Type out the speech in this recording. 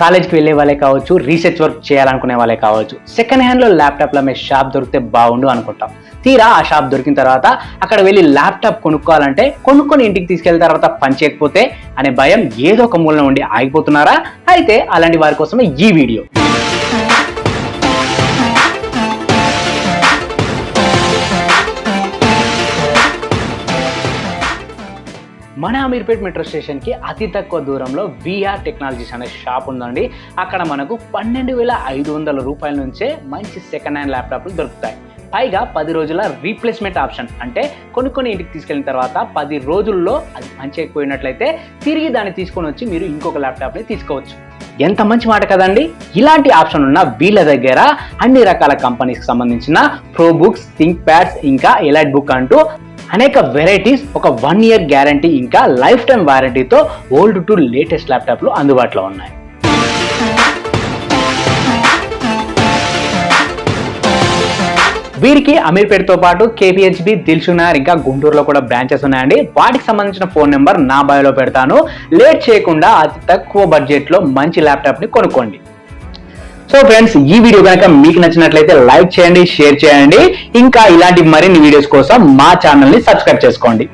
కాలేజ్కి వెళ్ళే వాళ్ళే కావచ్చు రీసెర్చ్ వర్క్ చేయాలనుకునే వాళ్ళే కావచ్చు. సెకండ్ హ్యాండ్లో ల్యాప్టాప్ల మీ షాప్ దొరికితే బాగుండు అనుకుంటాం. తీరా ఆ షాప్ దొరికిన తర్వాత అక్కడ వెళ్ళి ల్యాప్టాప్ కొనుక్కోవాలంటే కొనుక్కొని ఇంటికి తీసుకెళ్ళిన తర్వాత పని చేయకపోతే అనే భయం ఏదో ఒక మూలన ఉండి ఆగిపోతున్నారా? అయితే అలాంటి వారి కోసమే ఈ వీడియో. మన అమీర్పేట్ మెట్రో స్టేషన్కి అతి తక్కువ దూరంలో విఆర్ టెక్నాలజీస్ అనే షాప్ ఉందండి. అక్కడ మనకు పన్నెండు వేల ఐదు వందల రూపాయల నుంచే మంచి సెకండ్ హ్యాండ్ ల్యాప్టాప్లు దొరుకుతాయి. పైగా పది రోజుల రీప్లేస్మెంట్ ఆప్షన్ అంటే కొన్ని కొన్ని ఇంటికి తీసుకెళ్ళిన తర్వాత పది రోజుల్లో అది మంచి అయిపోయినట్లయితే తిరిగి దాన్ని తీసుకొని వచ్చి మీరు ఇంకొక ల్యాప్టాప్ని తీసుకోవచ్చు. ఎంత మంచి మాట కదండి? ఇలాంటి ఆప్షన్ ఉన్న వీళ్ళ దగ్గర అన్ని రకాల కంపెనీస్కి సంబంధించిన ప్రో బుక్స్ థింక్ ప్యాడ్స్ ఇంకా ఎలైట్ బుక్ అంటూ అనేక వెరైటీస్ ఒక వన్ ఇయర్ గ్యారంటీ ఇంకా లైఫ్ టైం వారంటీతో ఓల్డ్ టు లేటెస్ట్ ల్యాప్టాప్లు అందుబాటులో ఉన్నాయి. వీరికి అమీర్పేటతో పాటు కేపీహెచ్బి దిల్సునార్ ఇంకా గుంటూరులో కూడా బ్రాంచెస్ ఉన్నాయండి. వాటికి సంబంధించిన ఫోన్ నెంబర్ నా బయోలో పెడతాను. లేట్ చేయకుండా అతి తక్కువ బడ్జెట్లో మంచి ల్యాప్టాప్ని కొనుక్కోండి. సో ఫ్రెండ్స్ ఈ వీడియో కనుక మీకు నచ్చినట్లయితే లైక్ చేయండి షేర్ చేయండి. ఇంకా ఇలాంటి మరిన్ని వీడియోస్ కోసం మా ఛానల్ని సబ్స్క్రైబ్ చేసుకోండి.